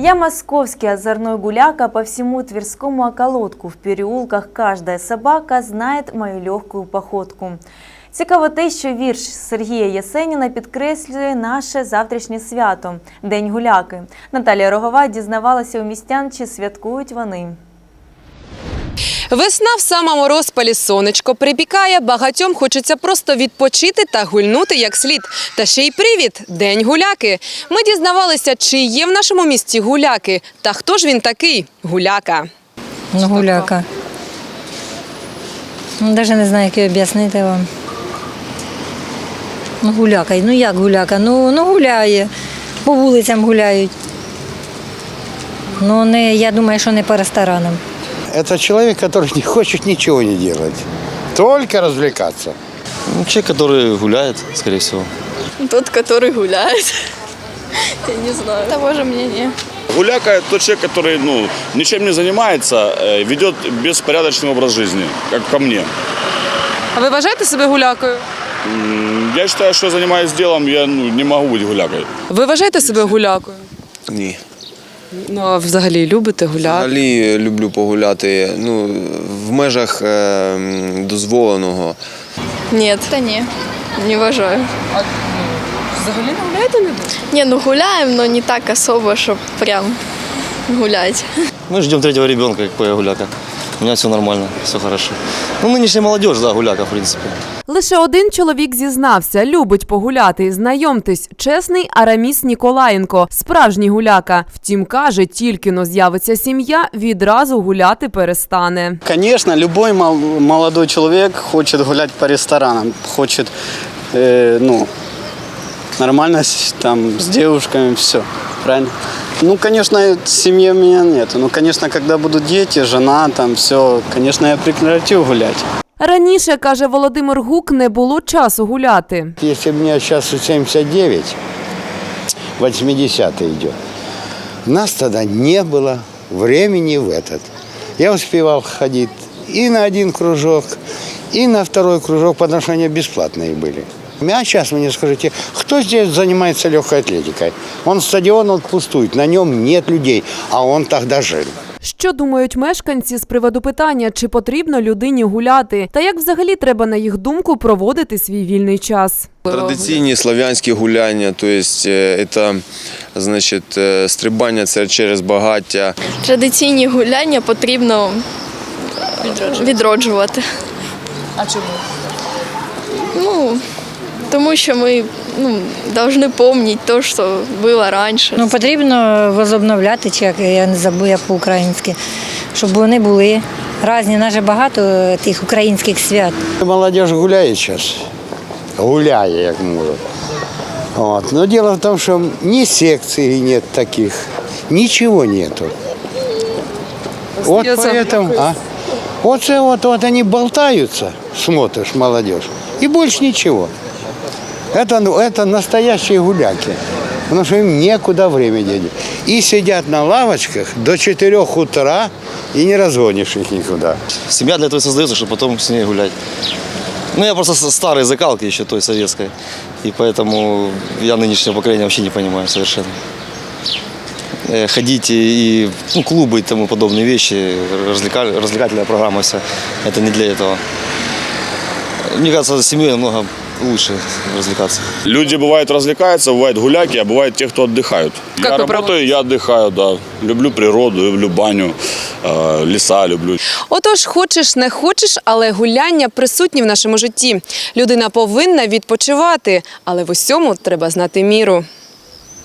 Я московский озорной гуляка по всему Тверскому околотку. В переулках каждая собака знает мою легкую походку. Цікаво те, що вірш Сергія Ясеніна підкреслює наше завтрашнє свято – День гуляки. Наталія Рогова дізнавалася у містян, чи святкують вони. Весна в самому розпалі сонечко припікає, багатьом хочеться просто відпочити та гульнути як слід. Та ще й привід – День гуляки. Ми дізнавалися, чи є в нашому місті гуляки. Та хто ж він такий – гуляка? Ну, гуляка. Ну, Навіть не знаю, як об'яснити вам. Ну, гуляка. Ну як гуляка? Ну, ну гуляє. По вулицям гуляють. Ну, не, я думаю, що не по ресторанам Это человек, который не хочет ничего не делать, только развлекаться. Ну, человек, который гуляет, скорее всего. Тот, который гуляет. Я не знаю. Того же мнения. Гуляка – это тот человек, который ну, ничем не занимается, э, ведет беспорядочный образ жизни, как по мне. А ви вважаєте себе гулякою? М, Я считаю, что я занимаюсь делом, я ну, не могу быть гулякой. Ви вважаєте себе гулякою? Ні. Ну, а взагалі любите гуляти? Взагалі люблю погуляти ну, в межах е, дозволеного. дозволеного. та ні. не, вважаю. А Взагалі не гуляєте не Ні, ну гуляємо, але не так особо, щоб прям гуляти. Ми ждемо третього ребенка, як я гуляка. У меня все нормально, все хорошо. Ну, нынешняя молодежь, да, гуляка, в принципе. Лише один чоловік зізнався, любить погуляти. Знайомтесь, чесний Араміс Ніколаєнко, справжній гуляка. Втім, каже, тільки но з'явиться сім'я, відразу гуляти перестане. Конечно, любой мол- молодой человек хочет гулять по ресторанам, хочет, э, ну, нормально там с девушками, все, правильно? Ну, конечно, семьи у меня нет. Ну, конечно, когда будут дети, жена, там все, конечно, я прекратил гулять. Раніше, каже Володимир Гук, не було часу гуляти. Если мне сейчас 79, 80 идет, нас тогда не было времени в этот. Я успевал ходить и на один кружок, и на второй кружок, потому что они бесплатные были. А сейчас мне скажите, кто здесь занимается легкой атлетикой? Он стадион он пустует, на нем нет людей, а он тогда жил. Що думають мешканці з приводу питання, чи потрібно людині гуляти, та як взагалі треба, на їх думку, проводити свій вільний час? Традиційні слав'янські гуляння, тобто е, це значить, е, стрибання це через багаття. Традиційні гуляння потрібно відроджувати. А чому? Ну, тому що ми ну, повинні пам'ятати те, що було раніше. Ну, потрібно возобновляти, чи як я не забув, як по-українськи, щоб вони були різні. Нас же багато тих українських свят. Молодежь гуляет сейчас, гуляя, як может. Вот. Но дело в том, что ни секций нет таких, ничего нету. Вот поэтому, а? Вот, це вот, вот они болтаются, смотришь, молодежь, и больше ничего. Это, ну, это настоящие гуляки, потому что им некуда время денег. И сидят на лавочках до 4 утра, и не разгонишь их никуда. Семья для этого создается, чтобы потом с ней гулять. Ну, я просто старой закалки еще той советской. И поэтому я нынешнего поколения вообще не понимаю совершенно. Э, Ходить и ну, клубы и тому подобные вещи, развлека- развлекательная программа вся, это не для этого. Мне кажется, с семьей намного лучше развлекаться. Люди, бывают, развлекаются, бывают гуляки, а бывают те, кто отдыхают. Как я вы работаю, я отдыхаю, да. Люблю природу, люблю баню, э, леса люблю. Отож, хочеш не хочеш, але гуляння присутні в нашому житті. Людина повинна відпочивати, але в усьому треба знати міру.